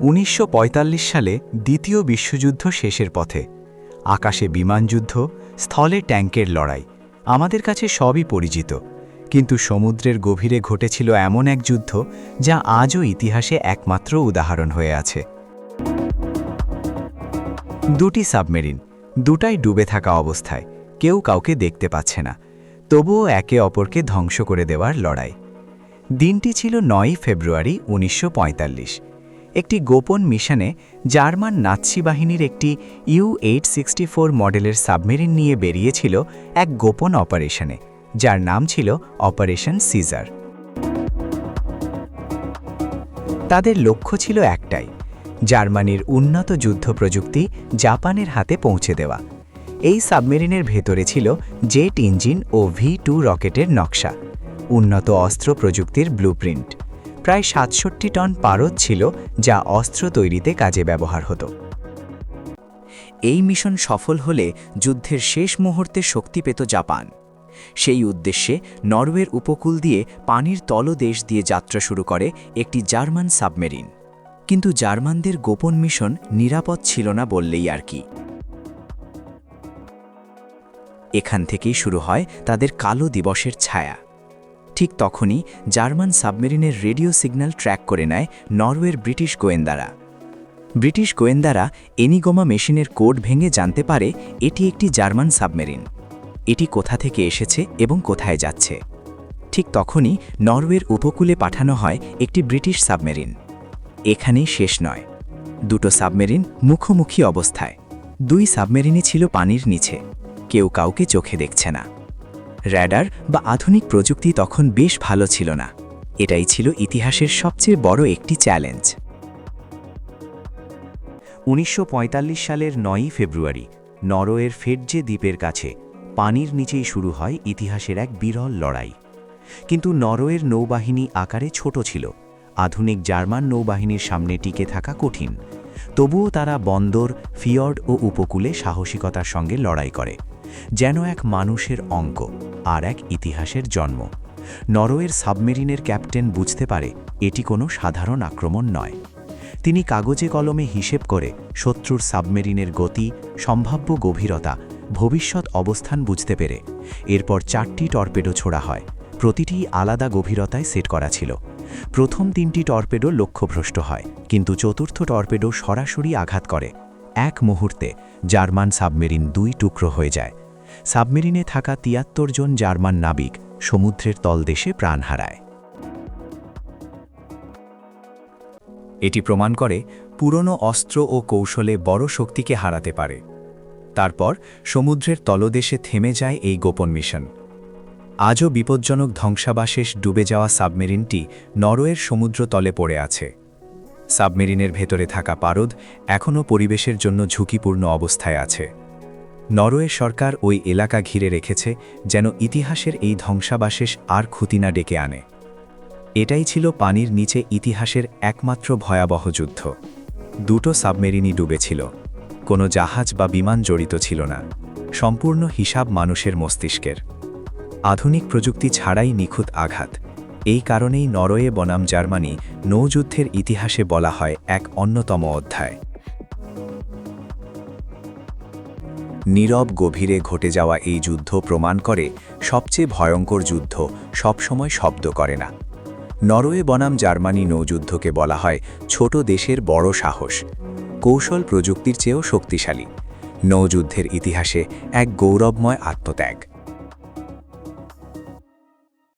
উনিশশো পঁয়তাল্লিশ সালে দ্বিতীয় বিশ্বযুদ্ধ শেষের পথে। আকাশে বিমানযুদ্ধ স্থলে ট্যাঙ্কের লড়াই, আমাদের কাছে সবই পরিচিত। কিন্তু সমুদ্রের গভীরে ঘটেছিল এমন এক যুদ্ধ যা আজও ইতিহাসে একমাত্র উদাহরণ হয়ে আছে। দুটি সাবমেরিন, দুটাই ডুবে থাকা অবস্থায়, কেউ কাউকে দেখতে পাচ্ছে না, তবুও একে অপরকে ধ্বংস করে দেওয়ার লড়াই। দিনটি ছিল নয়ই ফেব্রুয়ারি উনিশশো পঁয়তাল্লিশ। একটি গোপন মিশনে জার্মান নাৎসি বাহিনীর একটি ইউ এইট সিক্সটি ফোর মডেলের সাবমেরিন নিয়ে বেরিয়েছিল এক গোপন অপারেশনে, যার নাম ছিল অপারেশন সিজার। তাদের লক্ষ্য ছিল একটাই, জার্মানির উন্নত যুদ্ধ প্রযুক্তি জাপানের হাতে পৌঁছে দেওয়া। এই সাবমেরিনের ভেতরে ছিল জেট ইঞ্জিন ও ভি টু রকেটের নকশা, উন্নত অস্ত্র প্রযুক্তির ব্লুপ্রিন্ট। প্রায় সাতষট্টি টন পারদ ছিল যা অস্ত্র তৈরিতে কাজে ব্যবহার হতো। এই মিশন সফল হলে যুদ্ধের শেষ মুহূর্তে শক্তি পেত জাপান। সেই উদ্দেশ্যে নরওয়ের উপকূল দিয়ে পানির তলদেশ দিয়ে যাত্রা শুরু করে একটি জার্মান সাবমেরিন। কিন্তু জার্মানদের গোপন মিশন নিরাপদ ছিল না বললেই আর কি। এখান থেকেই শুরু হয় তাদের কালো দিবসের ছায়া। ঠিক তখনই জার্মান সাবমেরিনের রেডিও সিগন্যাল ট্র্যাক করে নেয় নরওয়ের ব্রিটিশ গোয়েন্দারা। ব্রিটিশ গোয়েন্দারা এনিগোমা মেশিনের কোড ভেঙে জানতে পারে এটি একটি জার্মান সাবমেরিন। এটি কোথা থেকে এসেছে এবং কোথায় যাচ্ছে। ঠিক তখনই নরওয়ের উপকূলে পাঠানো হয় একটি ব্রিটিশ সাবমেরিন। এখানেই শেষ নয়। দুটো সাবমেরিন মুখোমুখি অবস্থায়। দুই সাবমেরিনই ছিল পানির নিচে। কেউ কাউকে চোখে দেখছে না। র্যাডার বা আধুনিক প্রযুক্তি তখন বেশ ভালো ছিল না। এটাই ছিল ইতিহাসের সবচেয়ে বড় একটি চ্যালেঞ্জ। উনিশশো পঁয়তাল্লিশ সালের নয়ই ফেব্রুয়ারি, নরওয়ের ফেডজে দ্বীপের কাছে পানির নিচেই শুরু হয় ইতিহাসের এক বিরল লড়াই। কিন্তু নরওয়ের নৌবাহিনী আকারে ছোট ছিল। আধুনিক জার্মান নৌবাহিনীর সামনে টিকে থাকা কঠিন। তবুও তারা বন্দর, ফিয়র্ড ও উপকূলে সাহসিকতার সঙ্গে লড়াই করে। যেন এক মানুষের অঙ্ক আর এক ইতিহাসের জন্ম। নরওয়ের সাবমেরিনের ক্যাপ্টেন বুঝতে পারে এটি কোনো সাধারণ আক্রমণ নয়। তিনি কাগজে কলমে হিসেব করে শত্রুর সাবমেরিনের গতি, সম্ভাব্য গভীরতা, ভবিষ্যৎ অবস্থান বুঝতে পেরে। এরপর চারটি টর্পেডো ছোড়া হয়। প্রতিটি আলাদা গভীরতায় সেট করা ছিল। প্রথম তিনটি টর্পেডো লক্ষ্যভ্রষ্ট হয়, কিন্তু চতুর্থ টর্পেডো সরাসরি আঘাত করে। এক মুহূর্তে জার্মান সাবমেরিন দুই টুকরো হয়ে যায়। সাবমেরিনে থাকা তিয়াত্তর জন জার্মান নাবিক সমুদ্রের তলদেশে প্রাণ হারায়। এটি প্রমাণ করে পুরনো অস্ত্র ও কৌশলে বড় শক্তিকে হারাতে পারে। তারপর সমুদ্রের তলদেশে থেমে যায় এই গোপন মিশন। আজও বিপজ্জনক ধ্বংসাবাশেষ ডুবে যাওয়া সাবমেরিনটি নরওয়ের সমুদ্র তলে পড়ে আছে। সাবমেরিনের ভেতরে থাকা পারদ এখনও পরিবেশের জন্য ঝুঁকিপূর্ণ অবস্থায় আছে। নরওয়ে সরকার ওই এলাকা ঘিরে রেখেছে যেন ইতিহাসের এই ধ্বংসাবাশেষ আর ক্ষতি না ডেকে আনে। এটাই ছিল পানির নিচে ইতিহাসের একমাত্র ভয়াবহ যুদ্ধ। দুটো সাবমেরিনই ডুবেছিল। কোনো জাহাজ বা বিমান জড়িত ছিল না। সম্পূর্ণ হিসাব মানুষের মস্তিষ্কের। আধুনিক প্রযুক্তি ছাড়াই নিখুঁত আঘাত। এই কারণেই নরওয়ে বনাম জার্মানি নৌযুদ্ধের ইতিহাসে বলা হয় এক অন্যতম অধ্যায়। নীরব গভীরে ঘটে যাওয়া এই যুদ্ধ প্রমাণ করে সবচেয়ে ভয়ঙ্কর যুদ্ধ সবসময় শব্দ করে না। নরওয়ে বনাম জার্মানি নৌযুদ্ধকে বলা হয় ছোট দেশের বড় সাহস। কৌশল প্রযুক্তির চেয়েও শক্তিশালী। নৌযুদ্ধের ইতিহাসে এক গৌরবময় আত্মত্যাগ।